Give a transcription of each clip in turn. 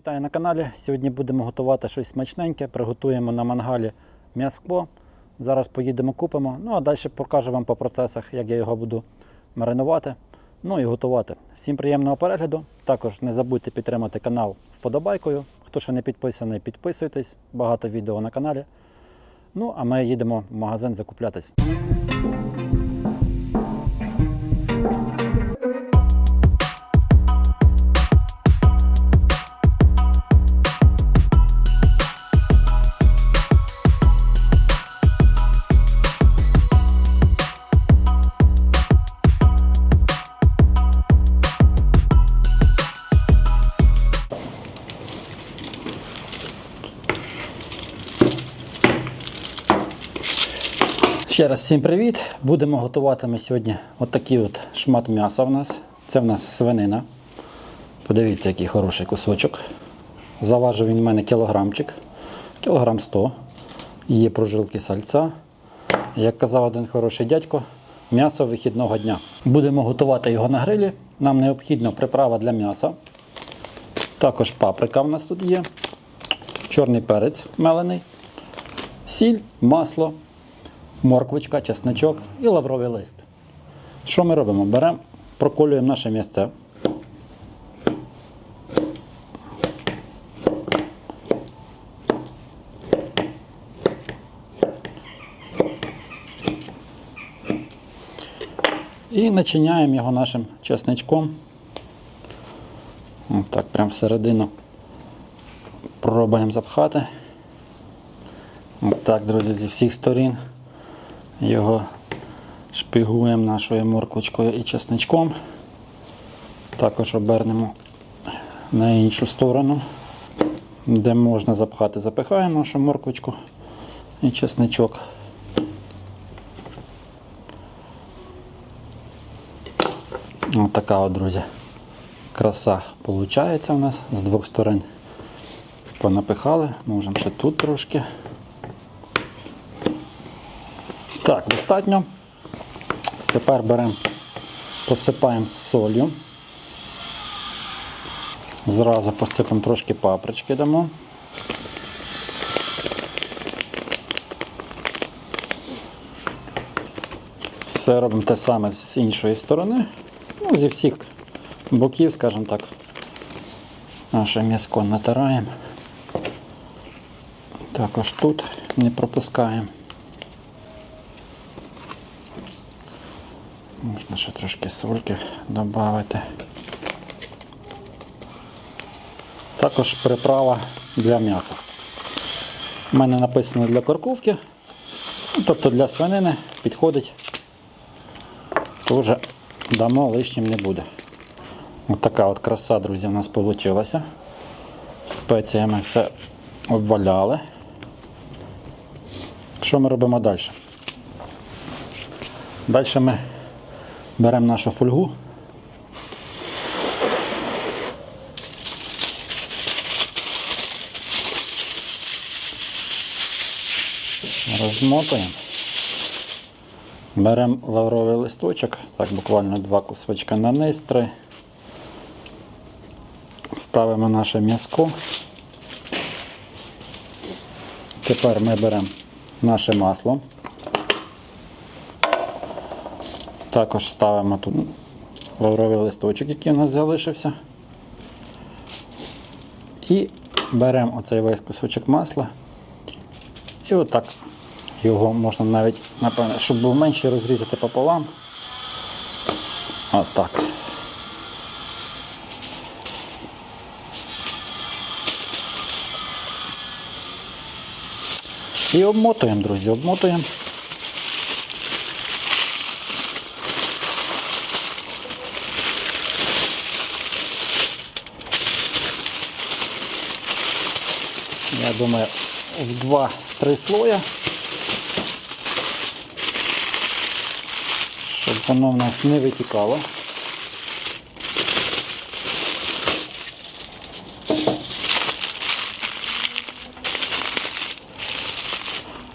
Вітаю на каналі. Сьогодні будемо готувати щось смачненьке. Приготуємо на мангалі м'яско. Зараз поїдемо купимо. Ну а далі покажу вам по процесах, як я його буду маринувати. Ну і готувати. Всім приємного перегляду. Також не забудьте підтримати канал вподобайкою. Хто ще не підписаний, підписуйтесь. Багато відео на каналі. Ну, а ми їдемо в магазин закуплятись. Ще раз всім привіт! Будемо готувати ми сьогодні отакий от шмат м'яса в нас. Це в нас свинина. Подивіться, який хороший кусочок. Заважив він в мене кілограмчик, кілограм 100. Є прожилки сальця. Як казав один хороший дядько, м'ясо вихідного дня. Будемо готувати його на грилі. Нам необхідна приправа для м'яса. Також паприка в нас тут є. Чорний перець мелений, сіль, масло, морквочка, чесничок і лавровий лист. Що ми робимо? Беремо, проколюємо наше м'ясце. І начиняємо його нашим чесничком. Так, прямо всередину пробуємо запхати. Так, друзі, зі всіх сторін його шпигуємо нашою морквочкою і чесничком. Також обернемо на іншу сторону, де можна запхати, запихаємо нашу морквочку і чесничок. Ось така от, друзі, краса виходить у нас з двох сторон. Понапихали, можемо ще тут трошки. Так, достатньо. Тепер беремо, посипаємо солью. Зразу посипемо трошки папрички дамо. Все робимо те саме з іншої сторони. Ну, зі всіх боків, скажімо так, наше м'яско натираємо. Також тут не пропускаємо. Можна ще трошки сольки додати. Також приправа для м'яса. У мене написано для корковки, ну, тобто для свинини підходить, теж дамо лишнім не буде. Ось така от краса, друзі, у нас вийшла. Спеціями все обваляли. Що ми робимо далі? Далі ми беремо нашу фольгу. Розмотуємо. Беремо лавровий листочок, так буквально два кусочка на низ. Ставимо наше м'язко. Тепер ми беремо наше масло. Також ставимо тут лавровий листочок, який у нас залишився. І беремо оцей весь кусочок масла. І отак його можна навіть, напевно, щоб був менший, розрізати пополам. Отак. І обмотуємо, друзі, обмотуємо. Я думаю, в два-три слоя. Щоб воно в нас не витікало.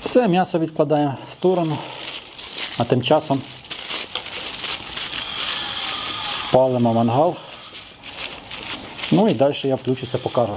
Все, м'ясо відкладаємо в сторону, а тим часом палимо мангал. Ну і далі я включуся, покажу.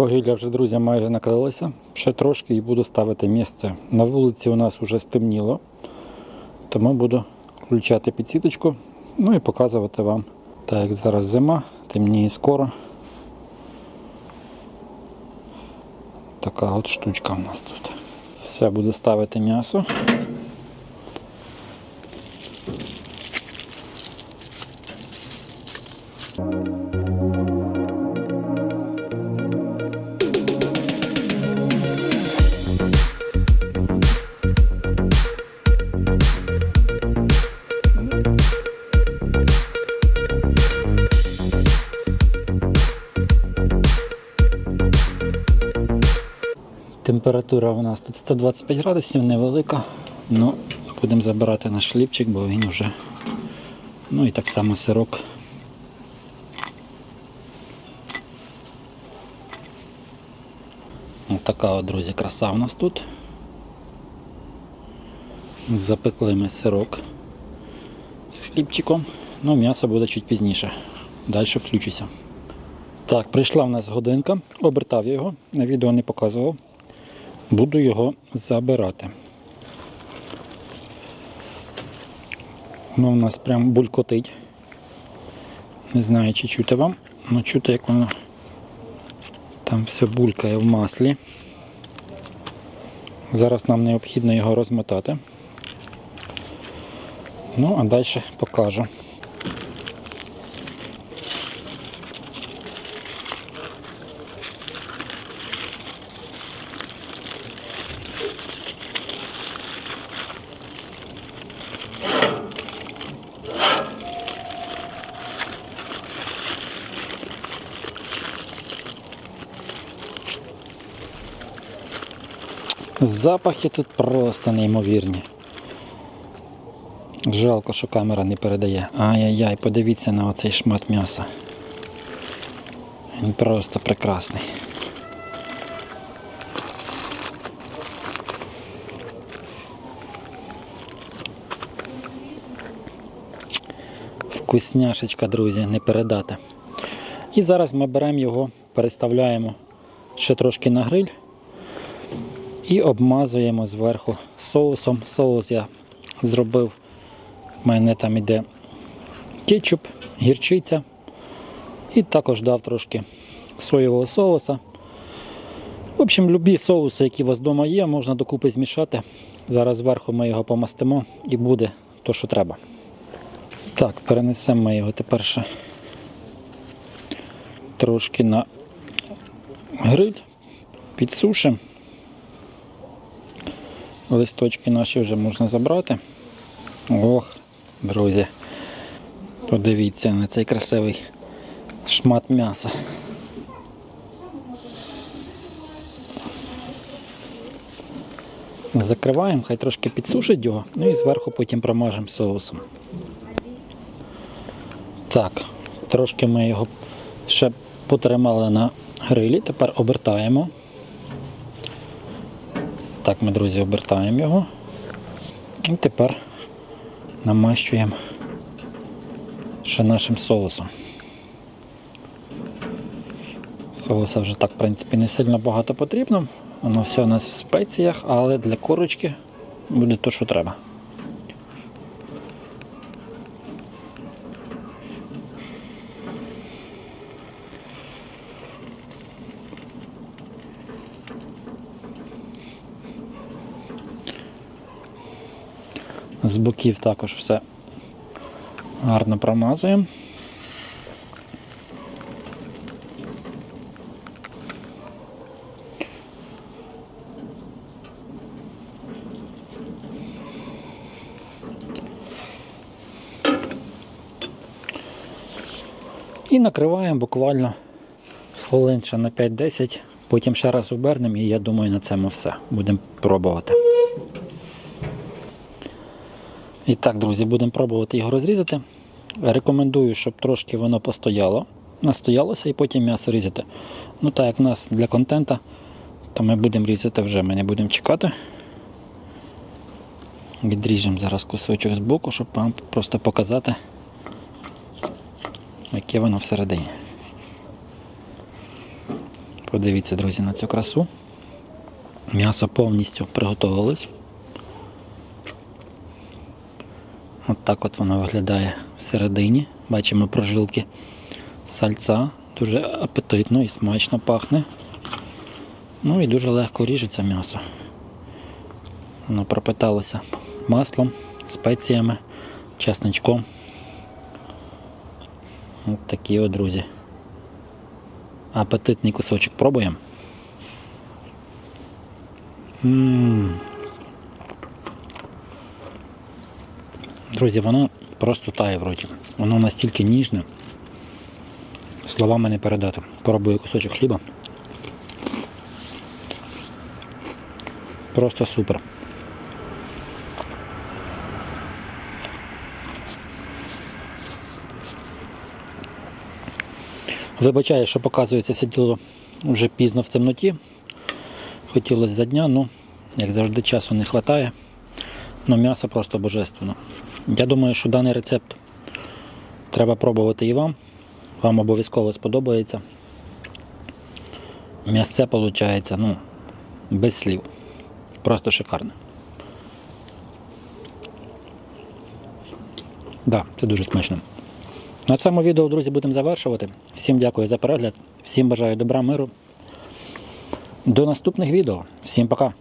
Вугілля вже, друзі, майже накрилося. Ще трошки і буду ставити місце. На вулиці у нас вже стемніло, тому буду включати підсіточку, ну і показувати вам. Так як зараз зима, темніє скоро. Така от штучка у нас тут. Все, буду ставити м'ясо. Температура у нас тут 125 градусів, невелика. Ну, будемо забирати наш хлібчик, бо він вже. Ну і так само сирок. Ось така от, друзі, краса у нас тут. Запекли ми сирок з хлібчиком. Ну, м'ясо буде чуть пізніше. Далі включуся. Так, прийшла в нас годинка, обертав я його, на відео не показував. Буду його забирати. Воно в нас прям булькотить. Не знаю, чи чути вам, але чути, як воно там все булькає в маслі. Зараз нам необхідно його розмотати. Ну, а далі покажу. Запахи тут просто неймовірні. Жалко, що камера не передає. Ай-яй-яй, подивіться на оцей шмат м'яса. Він просто прекрасний. Вкусняшечка, друзі, не передати. І зараз ми беремо його, переставляємо ще трошки на гриль і обмазуємо зверху соусом. Соус я зробив. У мене там іде кетчуп, гірчиця. І також дав трошки соєвого соуса. В общем, любі соуси, які у вас вдома є, можна докупи змішати. Зараз зверху ми його помастимо і буде то, що треба. Так, перенесемо ми його тепер ще трошки на гриль, підсушимо. Листочки наші вже можна забрати. Ох, друзі, подивіться на цей красивий шмат м'яса. Закриваємо, хай трошки підсушить його, ну і зверху потім промажемо соусом. Так, трошки ми його ще потримали на грилі, тепер обертаємо. Так, ми, друзі, обертаємо його. І тепер намащуємо ще нашим соусом. Соуса вже так, в принципі, не сильно багато потрібно. Воно все у нас в спеціях, але для корочки буде то, що треба. З боків також все гарно промазуємо. І накриваємо буквально хвилин ще на 5-10. Потім ще раз обернемо і я думаю, на цьому все. Будемо пробувати. І так, друзі, будемо пробувати його розрізати. Рекомендую, щоб трошки воно постояло, настоялося і потім м'ясо різати. Ну так як в нас для контента, то ми будемо різати вже, ми не будемо чекати. Відріжемо зараз кусочок з боку, щоб вам просто показати, яке воно всередині. Подивіться, друзі, на цю красу. М'ясо повністю приготувалось. От так от воно виглядає всередині. Бачимо прожилки сальця. Дуже апетитно і смачно пахне. Ну і дуже легко ріжеться м'ясо. Воно пропиталося маслом, спеціями, чесничком. От такі от, друзі. Апетитний кусочок пробуємо. М. Друзі, воно просто тає в роті. Воно настільки ніжне. Словами не передати. Пробую кусочок хліба. Просто супер. Вибачаю, що показується все діло вже пізно в темноті. Хотілося за дня, ну, як завжди, часу не вистачає. Ну, м'ясо просто божественно. Я думаю, що даний рецепт треба пробувати і вам. Вам обов'язково сподобається. М'ясце виходить, ну, без слів. Просто шикарне. Да, це дуже смачно. На цьому відео, друзі, будемо завершувати. Всім дякую за перегляд, всім бажаю добра, миру. До наступних відео. Всім пока.